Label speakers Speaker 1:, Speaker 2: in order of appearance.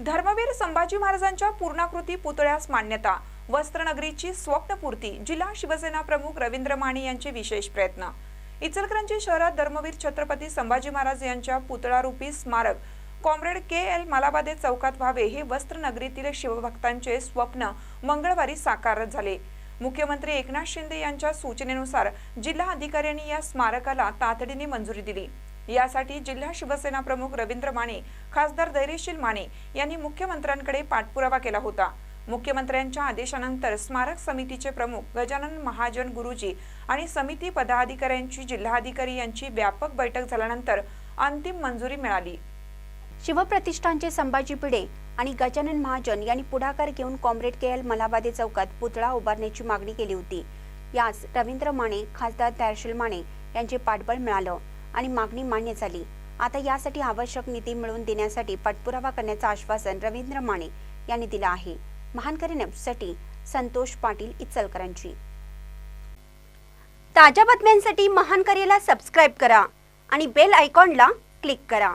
Speaker 1: धर्मवीर संभाजी महाराजांच्या पूर्णाकृती पुतळ्यास मान्यता वस्त्रनगरीची स्वप्नपूर्ती जिल्हा शिवसेना प्रमुख रवींद्र माने यांचे विशेष प्रयत्न. इचलकरंजी शहरात धर्मवीर छत्रपती संभाजी महाराज यांच्या पुतळारूपी स्मारक कॉम्रेड के एल मालाबादे चौकात व्हावे हे वस्त्रनगरीतील शिवभक्तांचे स्वप्न मंगळवारी साकार झाले. मुख्यमंत्री एकनाथ शिंदे यांच्या सूचनेनुसार जिल्हा अधिकाऱ्यांनी या स्मारकाला तातडीने मंजुरी दिली. यासाठी जिल्हा शिवसेना प्रमुख रवींद्र माने खासदार धैर्यशील माने यांनी मुख्यमंत्र्यांकडे पाठपुरावा केला होता. मुख्यमंत्र्यांच्या आदेशानंतर स्मारक समितीचे प्रमुख गजानन महाजन गुरुजी आणि समिती पदाधिकाऱ्यांची जिल्हाधिकारी यांची व्यापक बैठक झाल्यानंतर अंतिम मंजुरी मिळाली.
Speaker 2: शिवप्रतिष्ठानचे संभाजी पिढे आणि गजानन महाजन यांनी पुढाकार घेऊन कॉम्रेड के एल मलाबादे चौकात पुतळा उभारण्याची मागणी केली होती. यास रवींद्र माने खासदार दर्शल माने यांचे पाठबळ मिळालं. आणि मागणी मान्य झाली. आता यासाठी आवश्यक निधी मिळवून देण्यासाठी पाठपुरावा करण्याचं आश्वासन रवींद्र माने यांनी दिलं आहे. महानकरी न्यूजसाठी संतोष पाटील इचलकरांची ताज्या बातम्यांसाठी महानकरीला सबस्क्राईब करा आणि बेल आयकॉनला क्लिक करा.